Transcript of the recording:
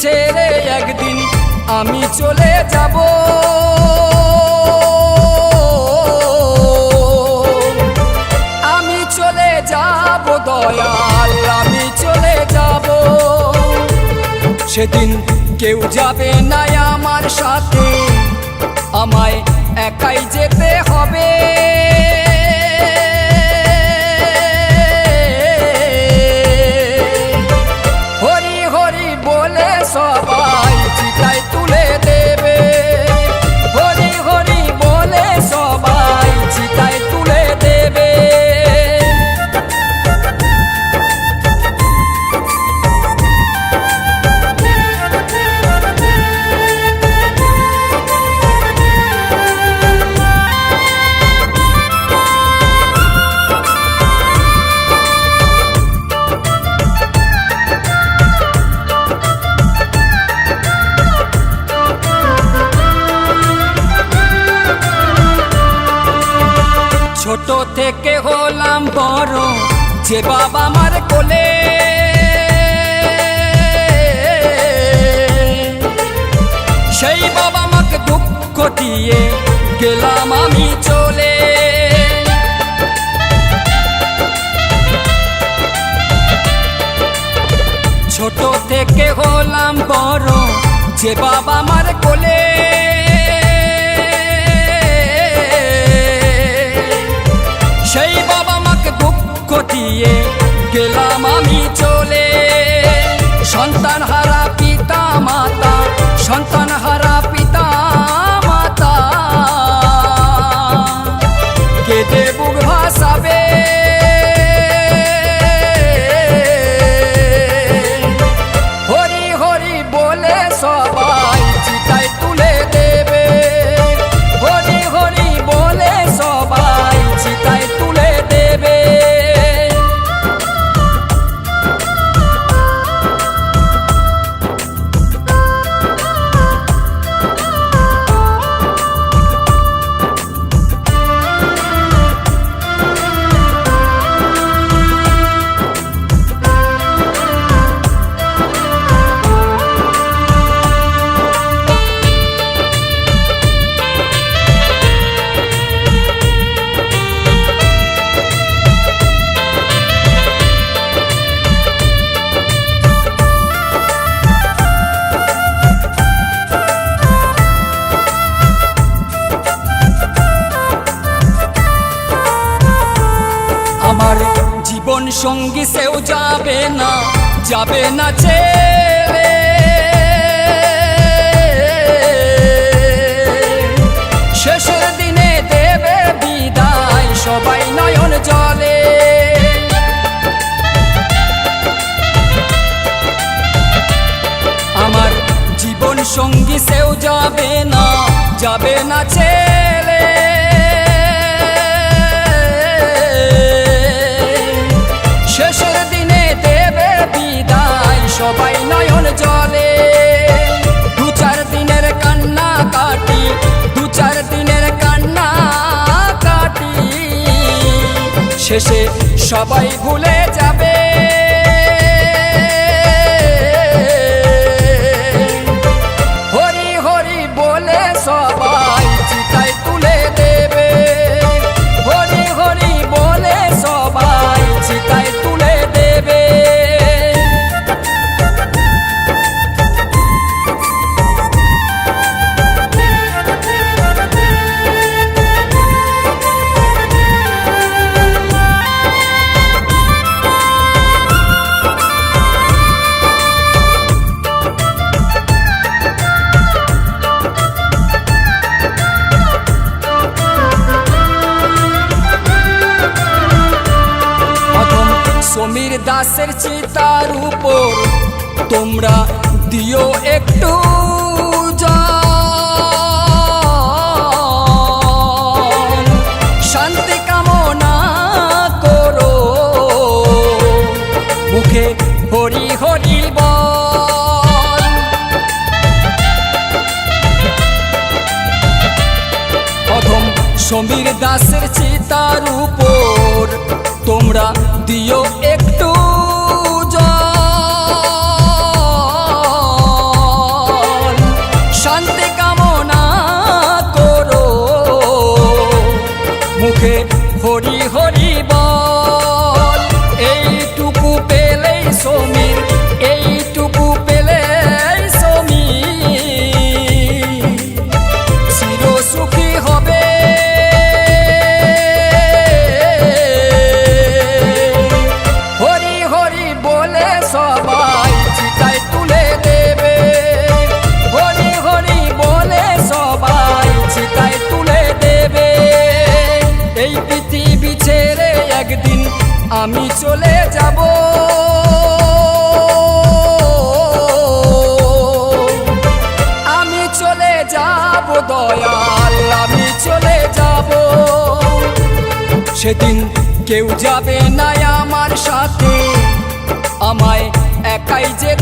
ছেড়ে একদিন আমি চলে যাব। আমি চলে যাব, দয়াল, আমি চলে যাব। সেদিন কেউ যাবে না আমার সাথে। আমায় একাই যেতে হবে। থেকে হলাম বড়, যে বাবা আমার কোলে। সেই বাবা আমাকে দুঃখ দিয়ে গেলাম আমি চলে। ছোট থেকে হলাম বড়, যে বাবা আমার কোলে। দিয়ে গেলাম আমি চলে। সন্তান হারা পিতা মাতা সন্তান জীবন সঙ্গী সেও যাবে না যাবে না ছেলে শেষের দিনে দেবে বিদায় সবাই নয়ন জলে। আমার জীবন সঙ্গী সেও যাবে না যাবে না ছেলে দেবে বিদায়, সবাই নয়ন জলে। দু চার দিনের কান্না কাটি, দু চার দিনের কান্না কাটি। শেষে সবাই ভুলে দাসের চিতার উপর তোমরা দিও একটু শান্তি কামনা করো। মুখে হরি হরি অধম সমীর দাসের চিতার উপর তোমরা দিও একটু সেদিন কেউ যাবে না আমার সাথে। আমায় একাই যেতে